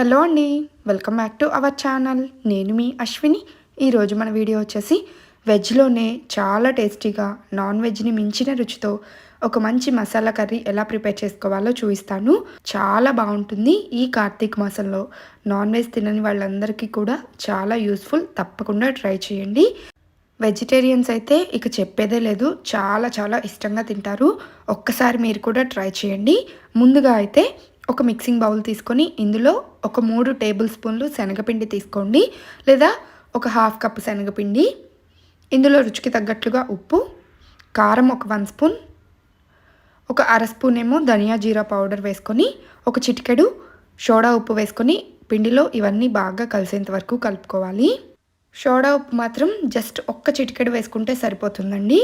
Hello అండి welcome back to our channel. నేను మీ అశ్విని. ఈరోజు మన వీడియో వచ్చేసి వెజ్లోనే చాలా టేస్టీగా నాన్ వెజ్ని మించిన రుచితో ఒక మంచి మసాలా కర్రీ ఎలా ప్రిపేర్ చేసుకోవాలో చూపిస్తాను. చాలా బాగుంటుంది ఈ కార్తీక మాసంలో. నాన్ వెజ్ తినని వాళ్ళందరికీ కూడా చాలా యూస్ఫుల్. తప్పకుండా ట్రై చేయండి. వెజిటేరియన్స్ అయితే ఇక చెప్పేదే లేదు. చాలా చాలా ఇష్టంగా తింటారు. ఒక్కసారి మీరు కూడా ట్రై చేయండి. ముందుగా అయితే ఒక మిక్సింగ్ బౌల్ తీసుకొని ఇందులో ఒక మూడు టేబుల్ స్పూన్లు శనగపిండి తీసుకోండి లేదా ఒక హాఫ్ కప్ శనగపిండి ఇందులో రుచికి తగ్గట్లుగా ఉప్పు కారం ఒక వన్ స్పూన్ ఒక అర స్పూన్ ఏమో ధనియా జీరా పౌడర్ వేసుకొని ఒక చిటికెడు సోడా ఉప్పు వేసుకొని పిండిలో ఇవన్నీ బాగా కలిసేంత వరకు కలుపుకోవాలి. సోడా ఉప్పు మాత్రం జస్ట్ ఒక్క చిటికెడు వేసుకుంటే సరిపోతుందండి.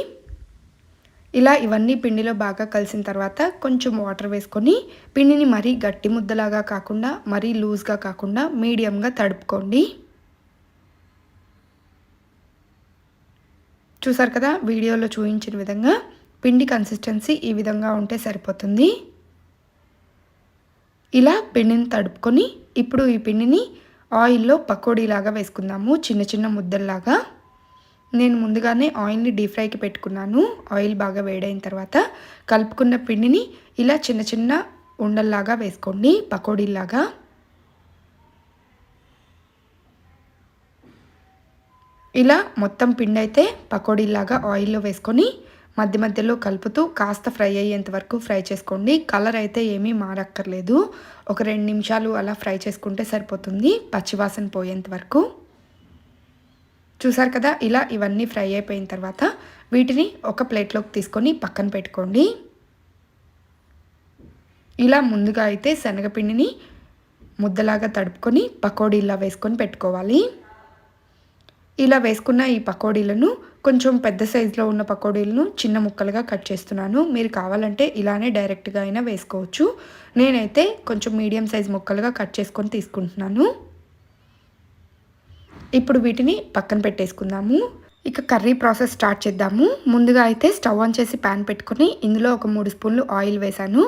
ఇలా ఇవన్నీ పిండిలో బాగా కలిసిన తర్వాత కొంచెం వాటర్ వేసుకొని పిండిని మరీ గట్టి ముద్దలాగా కాకుండా మరీ లూజ్గా కాకుండా మీడియంగా తడుపుకోండి. చూసారు కదా వీడియోలో చూపించిన విధంగా పిండి కన్సిస్టెన్సీ ఈ విధంగా ఉంటే సరిపోతుంది. ఇలా పిండిని తడుపుకొని ఇప్పుడు ఈ పిండిని ఆయిల్లో పకోడీలాగా వేసుకుందాము చిన్న చిన్న ముద్దల్లాగా. నేను ముందుగానే ఆయిల్ని డీప్ ఫ్రైకి పెట్టుకున్నాను. ఆయిల్ బాగా వేడైన తర్వాత కలుపుకున్న పిండిని ఇలా చిన్న చిన్న ఉండల్లాగా వేసుకోండి. పకోడీలాగా ఇలా మొత్తం పిండి అయితే పకోడీలాగా ఆయిల్లో వేసుకొని మధ్య మధ్యలో కలుపుతూ కాస్త ఫ్రై అయ్యేంత వరకు ఫ్రై చేసుకోండి. కలర్ అయితే ఏమీ మారక్కర్లేదు. ఒక రెండు నిమిషాలు అలా ఫ్రై చేసుకుంటే సరిపోతుంది. పచ్చివాసన పోయేంత వరకు. చూసారు కదా? ఇలా ఇవన్నీ ఫ్రై అయిపోయిన తర్వాత వీటిని ఒక ప్లేట్లోకి తీసుకొని పక్కన పెట్టుకోండి. ఇలా ముందుగా అయితే శనగపిండిని ముద్దలాగా తడుపుకొని పకోడీలా వేసుకొని పెట్టుకోవాలి. ఇలా వేసుకున్న ఈ పకోడీలను కొంచెం పెద్ద సైజులో ఉన్న పకోడీలను చిన్న ముక్కలుగా కట్ చేస్తున్నాను. మీరు కావాలంటే ఇలానే డైరెక్ట్గా అయినా వేసుకోవచ్చు. నేనైతే కొంచెం మీడియం సైజ్ ముక్కలుగా కట్ చేసుకొని తీసుకుంటున్నాను. ఇప్పుడు వీటిని పక్కన పెట్టేసుకుందాము. ఇక కర్రీ ప్రాసెస్ స్టార్ట్ చేద్దాము. ముందుగా అయితే స్టవ్ ఆన్ చేసి ప్యాన్ పెట్టుకుని ఇందులో ఒక మూడు స్పూన్లు ఆయిల్ వేసాను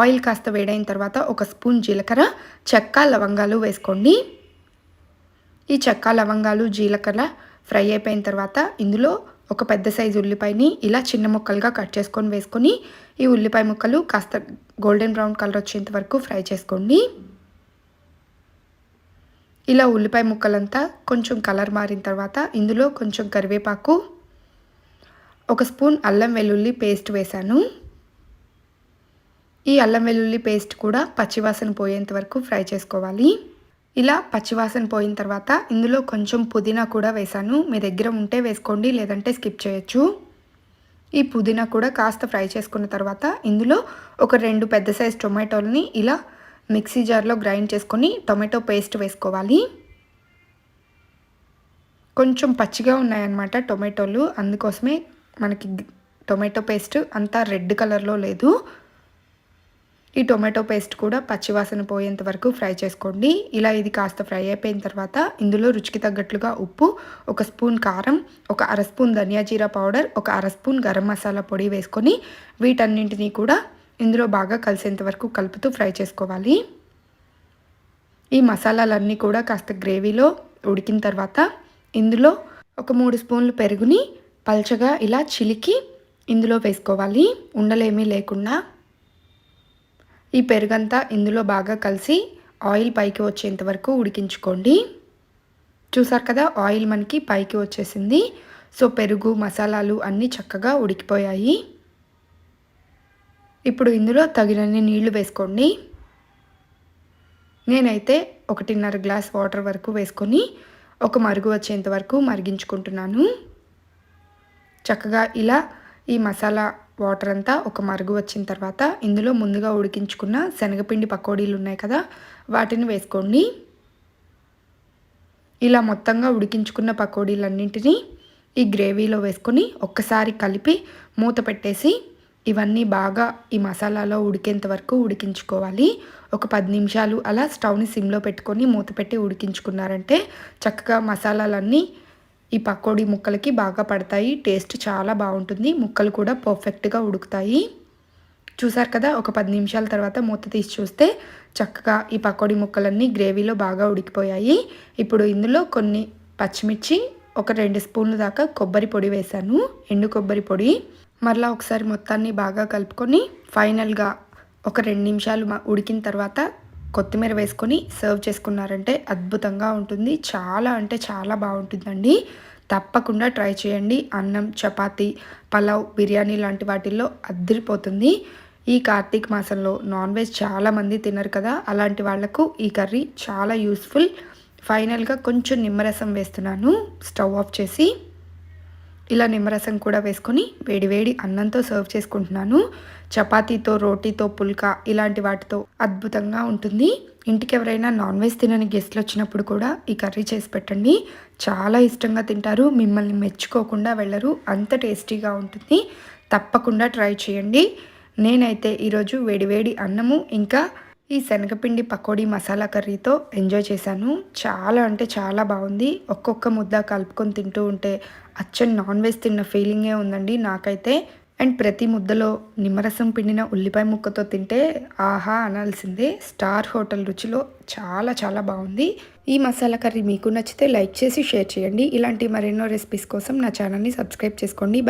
ఆయిల్ కాస్త వేడైన తర్వాత ఒక స్పూన్ జీలకర్ర చెక్క లవంగాలు వేసుకోండి. ఈ చెక్క లవంగాలు జీలకర్ర ఫ్రై అయిపోయిన తర్వాత ఇందులో ఒక పెద్ద సైజు ఉల్లిపాయని ఇలా చిన్న ముక్కలుగా కట్ చేసుకొని వేసుకొని ఈ ఉల్లిపాయ ముక్కలు కాస్త గోల్డెన్ బ్రౌన్ కలర్ వచ్చేంత వరకు ఫ్రై చేసుకోండి. ఇలా ఉల్లిపాయ ముక్కలంతా కొంచెం కలర్ మారిన తర్వాత ఇందులో కొంచెం కరివేపాకు ఒక స్పూన్ అల్లం వెల్లుల్లి పేస్ట్ వేశాను. ఈ అల్లం వెల్లుల్లి పేస్ట్ కూడా పచ్చివాసన పోయేంత వరకు ఫ్రై చేసుకోవాలి. ఇలా పచ్చివాసన పోయిన తర్వాత ఇందులో కొంచెం పుదీనా కూడా వేశాను. మీ దగ్గర ఉంటే వేసుకోండి లేదంటే స్కిప్ చేయొచ్చు. ఈ పుదీనా కూడా కాస్త ఫ్రై చేసుకున్న తర్వాత ఇందులో ఒక రెండు పెద్ద సైజ్ టొమాటోలని ఇలా మిక్సీ జార్లో గ్రైండ్ చేసుకొని టొమాటో పేస్ట్ వేసుకోవాలి. కొంచెం పచ్చిగా ఉన్నాయన్నమాట టొమాటోలు. అందుకోసమే మనకి టొమాటో పేస్ట్ అంతా రెడ్ కలర్లో లేదు. ఈ టొమాటో పేస్ట్ కూడా పచ్చివాసన పోయేంత వరకు ఫ్రై చేసుకోండి. ఇలా ఇది కాస్త ఫ్రై అయిపోయిన తర్వాత ఇందులో రుచికి తగ్గట్లుగా ఉప్పు ఒక స్పూన్ కారం ఒక అర స్పూన్ ధనియా జీరా పౌడర్ ఒక అర స్పూన్ గరం మసాలా పొడి వేసుకొని వీటన్నింటినీ కూడా ఇందులో బాగా కలిసేంత వరకు కలుపుతూ ఫ్రై చేసుకోవాలి. ఈ మసాలాలన్నీ కూడా కాస్త గ్రేవీలో ఉడికిన తర్వాత ఇందులో ఒక మూడు స్పూన్లు పెరుగుని పల్చగా ఇలా చిలికి ఇందులో వేసుకోవాలి. ఉండలేమీ లేకుండా. ఈ పెరుగంతా ఇందులో బాగా కలిసి ఆయిల్ పైకి వచ్చేంత వరకు ఉడికించుకోండి. చూసారు కదా ఆయిల్ మనకి పైకి వచ్చేసింది. సో పెరుగు మసాలాలు అన్నీ చక్కగా ఉడికిపోయాయి. ఇప్పుడు ఇందులో తగినన్ని నీళ్ళు వేసుకోండి. నేనైతే ఒకటిన్నర గ్లాస్ వాటర్ వరకు వేసుకొని ఒక మరుగు వచ్చేంత వరకు మరిగించుకుంటున్నాను. చక్కగా ఇలా ఈ మసాలా వాటర్ అంతా ఒక మరుగు వచ్చిన తర్వాత ఇందులో ముందుగా ఉడికించుకున్న శనగపిండి పకోడీలు ఉన్నాయి కదా వాటిని వేసుకోండి. ఇలా మొత్తంగా ఉడికించుకున్న పకోడీలన్నింటినీ ఈ గ్రేవీలో వేసుకొని ఒక్కసారి కలిపి మూత పెట్టేసి ఇవన్నీ బాగా ఈ మసాలాలో ఉడికేంత వరకు ఉడికించుకోవాలి. ఒక పది నిమిషాలు అలా స్టవ్ని సిమ్లో పెట్టుకొని మూత పెట్టి ఉడికించుకున్నారంటే చక్కగా మసాలాలన్నీ ఈ పకోడీ ముక్కలకి బాగా పడతాయి. టేస్ట్ చాలా బాగుంటుంది. ముక్కలు కూడా పర్ఫెక్ట్గా ఉడుకుతాయి. చూసారు కదా ఒక పది నిమిషాల తర్వాత మూత తీసి చూస్తే చక్కగా ఈ పకోడీ ముక్కలన్నీ గ్రేవీలో బాగా ఉడికిపోయాయి. ఇప్పుడు ఇందులో కొన్ని పచ్చిమిర్చి ఒక రెండు స్పూన్లు దాకా కొబ్బరి పొడి వేశాను. ఎండు కొబ్బరి పొడి మరలా ఒకసారి మొత్తాన్ని బాగా కలుపుకొని ఫైనల్గా ఒక రెండు నిమిషాలు ఉడికిన తర్వాత కొత్తిమీర వేసుకొని సర్వ్ చేసుకున్నారంటే అద్భుతంగా ఉంటుంది. చాలా అంటే చాలా బాగుంటుందండి. తప్పకుండా ట్రై చేయండి. అన్నం చపాతీ పలావ్ బిర్యానీ లాంటి వాటిల్లో అద్దరిపోతుంది ఈ కార్తీక మాసంలో నాన్ వెజ్ చాలామంది తినరు కదా అలాంటి వాళ్ళకు ఈ కర్రీ చాలా యూస్ఫుల్. ఫైనల్గా కొంచెం నిమ్మరసం వేస్తున్నాను. స్టవ్ ఆఫ్ చేసి ఇలా నిమ్మరసం కూడా వేసుకొని వేడివేడి అన్నంతో సర్వ్ చేసుకుంటున్నాను. చపాతీతో రోటీతో పుల్కా ఇలాంటి వాటితో అద్భుతంగా ఉంటుంది. ఇంటికి ఎవరైనా నాన్ వెజ్ తినని గెస్ట్లు వచ్చినప్పుడు కూడా ఈ కర్రీ చేసి పెట్టండి. చాలా ఇష్టంగా తింటారు. మిమ్మల్ని మెచ్చుకోకుండా వెళ్ళరు. అంత టేస్టీగా ఉంటుంది. తప్పకుండా ట్రై చేయండి. నేనైతే ఈరోజు వేడివేడి అన్నము ఇంకా ఈ శనగపిండి పకోడీ మసాలా కర్రీతో ఎంజాయ్ చేశాను. చాలా అంటే చాలా బాగుంది. ఒక్కొక్క ముద్ద కలుపుకొని తింటూ ఉంటే అచ్చం నాన్ వెజ్ తిన్న ఫీలింగే ఉందండి నాకైతే. అండ్ ప్రతి ముద్దలో నిమ్మరసం పిండిన ఉల్లిపాయ ముక్కతో తింటే ఆహా అనాల్సిందే. స్టార్ హోటల్ రుచిలో చాలా చాలా బాగుంది. ఈ మసాలా కర్రీ మీకు నచ్చితే లైక్ చేసి షేర్ చేయండి. ఇలాంటి మరెన్నో రెసిపీస్ కోసం నా ఛానల్ని సబ్స్క్రైబ్ చేసుకోండి.